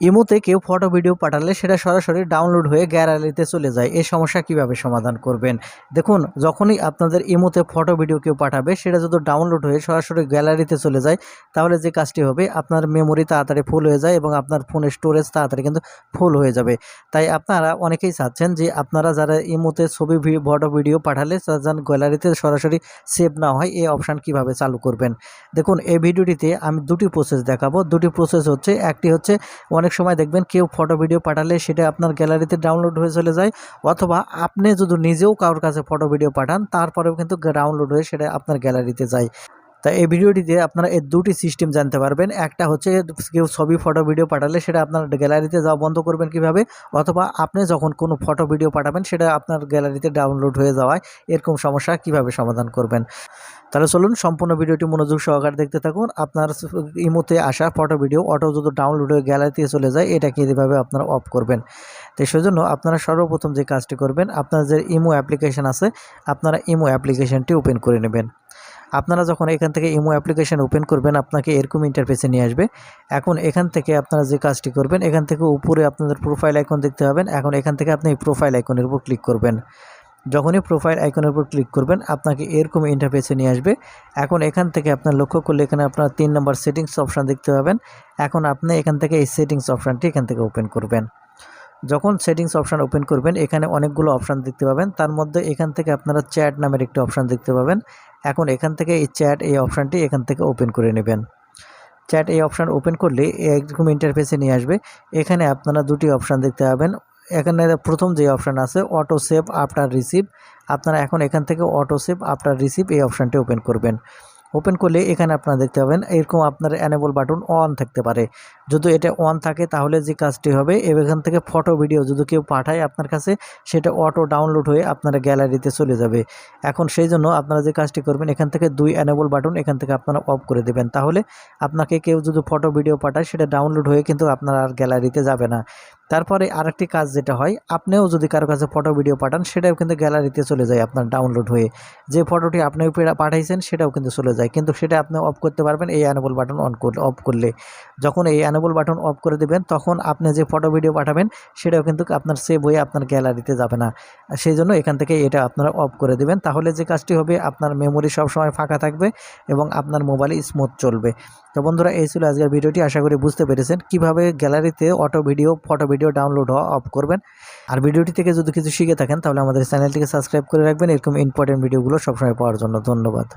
ইমোতে কেউ photo video পাঠালে সেটা সরাসরি ডাউনলোড হয়ে গ্যালারিতে চলে যায়। এই সমস্যা কীভাবে সমাধান করবেন? দেখুন, যখনই আপনাদের ইমোতে ফটো ভিডিও কেউ পাঠাবে, সেটা যদি ডাউনলোড হয়ে সরাসরি গ্যালারিতে চলে যায়, তাহলে যে কাজটি হবে, আপনার মেমোরি তাড়াতাড়ি ফুল হয়ে যায় এবং আপনার ফোনের স্টোরেজ তাড়াতাড়ি কিন্তু ফুল হয়ে যাবে। তাই আপনারা অনেকেই চাচ্ছেন যে আপনারা যারা ইমোতে ছবি ফটো ভিডিও পাঠালে যেন গ্যালারিতে সরাসরি সেভ না হয়, এই অপশান কীভাবে চালু করবেন? দেখুন, এই ভিডিওটিতে আমি দুটি প্রসেস দেখাবো। দুটি প্রসেস হচ্ছে, একটি হচ্ছে অনেক সময় দেখবেন কেউ ফটো ভিডিও পাঠালে সেটা আপনার গ্যালারিতে ডাউনলোড হয়ে চলে যায়। অথবা আপনি যদি নিজেও কারোর কাছে ফটো ভিডিও পাঠান, তারপরেও কিন্তু ডাউনলোড হয়ে সেটা আপনার গ্যালারিতে যায়। তা এই ভিডিওটিতে আপনারা এই দুটি সিস্টেম জানতে পারবেন। একটা হচ্ছে কেউ ছবি ফটো ভিডিও পাঠালে সেটা আপনার গ্যালারিতে যাওয়া বন্ধ করবেন কীভাবে? অথবা আপনি যখন কোনো ফটো ভিডিও পাঠাবেন, সেটা আপনার গ্যালারিতে ডাউনলোড হয়ে যাওয়ায় এরকম সমস্যা কীভাবে সমাধান করবেন? তাহলে চলুন সম্পূর্ণ ভিডিওটি মনোযোগ সহকারে দেখতে থাকুন। আপনার ইমোতে আসা ফটো ভিডিও অটো যদি ডাউনলোড হয়ে গ্যালারিতে চলে যায়, এটা কীভাবে আপনারা অফ করবেন? তো সেজন্য আপনারা সর্বপ্রথম যে কাজটি করবেন, আপনার যে ইমো অ্যাপ্লিকেশান আছে, আপনারা ইমো অ্যাপ্লিকেশানটি ওপেন করে নেবেন। আপনারা যখন এখান থেকে ইমো অ্যাপ্লিকেশান ওপেন করবেন, আপনাকে এরকম ইন্টারফেসে নিয়ে আসবে। এখন এখান থেকে আপনারা যে কাজটি করবেন, এখান থেকে উপরে আপনাদের প্রোফাইল আইকন দেখতে পাবেন। এখন এখান থেকে আপনি প্রোফাইল আইকনের উপর ক্লিক করবেন। যখনই প্রোফাইল আইকনের উপর ক্লিক করবেন, আপনাকে এরকম ইন্টারফেসে নিয়ে আসবে। এখন এখান থেকে আপনার লক্ষ্য করলে এখানে আপনার তিন নম্বর সেটিংস অপশান দেখতে পাবেন। এখন আপনি এখান থেকে এই সেটিংস অপশানটি এখান থেকে ওপেন করবেন। যখন সেটিংস অপশান ওপেন করবেন, এখানে অনেকগুলো অপশান দেখতে পাবেন। তার মধ্যে এখান থেকে আপনারা চ্যাট নামের একটি অপশান দেখতে পাবেন। এখন এখান থেকে এই চ্যাট এই অপশানটি এখান থেকে ওপেন করে নেবেন। চ্যাট এই অপশান ওপেন করলে এরকম ইন্টারফেসে নিয়ে আসবে। এখানে আপনারা দুটি অপশান দেখতে পাবেন। এখানে প্রথম যে অপশান আছে অটো সেভ আফটার রিসিভ আপনারা এখন এখান থেকে অটো সেভ আফটার রিসিভ এই অপশানটি ওপেন করবেন। ওপেন করলে এখানে আপনারা দেখতে পাবেন, এরকম আপনার অ্যানেবল বাটন অন থাকতে পারে। যদি এটা অন থাকে, তাহলে যে কাজটি হবে, এখান থেকে ফটো ভিডিও যদি কেউ পাঠায় আপনার কাছে, সেটা অটো ডাউনলোড হয়ে আপনারা গ্যালারিতে চলে যাবে। এখন সেই জন্য আপনারা যে কাজটি করবেন, এখান থেকে দুই অ্যানেবল বাটন এখান থেকে আপনারা অফ করে দেবেন। তাহলে আপনাকে কেউ যদি ফটো ভিডিও পাঠায়, সেটা ডাউনলোড হয়ে কিন্তু আপনার আর গ্যালারিতে যাবে না। তারপরে আরেকটি কাজ যেটা হয়, আপনিও যদি কারও কাছে ফটো ভিডিও পাঠান, সেটাও কিন্তু গ্যালারিতে চলে যায় আপনার ডাউনলোড হয়ে। যে ফটোটি আপনি পাঠাইছেন, সেটাও কিন্তু চলে যায়। কিন্তু সেটা আপনি অফ করতে পারবেন এই অ্যানেবল বাটন অন করলে অফ করলে। যখন এই অ্যানেবল বাটন অফ করে দেবেন, তখন আপনি যে ফটো ভিডিও পাঠাবেন, সেটাও কিন্তু আপনার সেভ হয়ে আপনার গ্যালারিতে যাবে না। সেই জন্য এখান থেকে এটা আপনারা অফ করে দেবেন। তাহলে যে কাজটি হবে, আপনার মেমোরি সবসময় ফাঁকা থাকবে এবং আপনার মোবাইলে স্মুথ চলবে। তো বন্ধুরা, এই ছিল আজকের ভিডিওটি। আশা করি বুঝতে পেরেছেন কীভাবে গ্যালারিতে auto video photo video download হওয়া অফ করবেন। আর ভিডিওটি থেকে যদি কিছু শিখে থাকেন, তাহলে আমাদের চ্যানেলটিকে সাবস্ক্রাইব করে রাখবেন। এরকম ইম্পর্টেন্ট ভিডিওগুলো সবসময় পাওয়ার জন্য ধন্যবাদ।